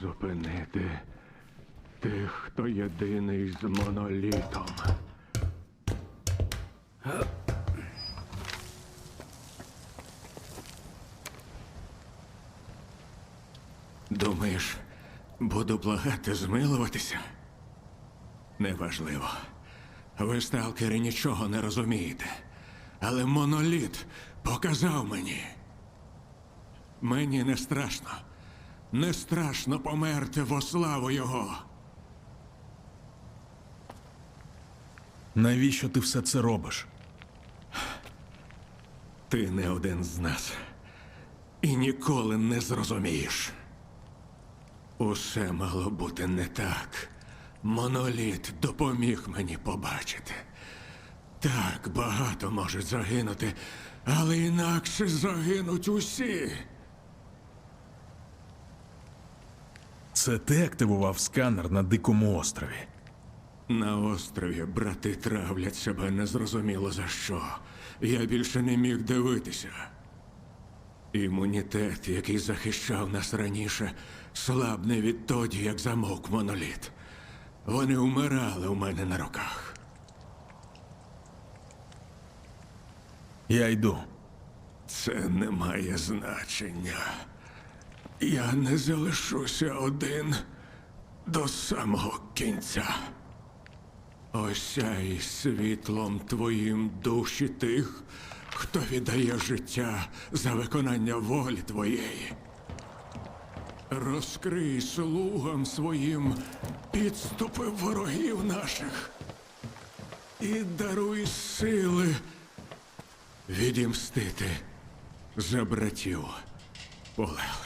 зупинити тих, хто єдиний з монолітом. Думаєш, буду благати змилуватися? Неважливо. Ви, сталкери, нічого не розумієте. Але моноліт показав мені. Мені не страшно. Не страшно померти во славу його. Навіщо ти все це робиш? Ти не один з нас. І ніколи не зрозумієш. Усе мало бути не так. Моноліт допоміг мені побачити. Так, багато можуть загинути, але інакше загинуть усі. Це ти активував сканер на дикому острові. На острові брати травлять себе незрозуміло за що. Я більше не міг дивитися. Імунітет, який захищав нас раніше, слабне відтоді, як замовк моноліт. Вони вмирали у мене на руках. Я йду. Це не має значення. Я не залишуся один до самого кінця. Осяй світлом твоїм душі тих, хто віддає життя за виконання волі твоєї. Розкрий слугам своїм підступи ворогів наших і даруй сили відімстити за братів полеглих.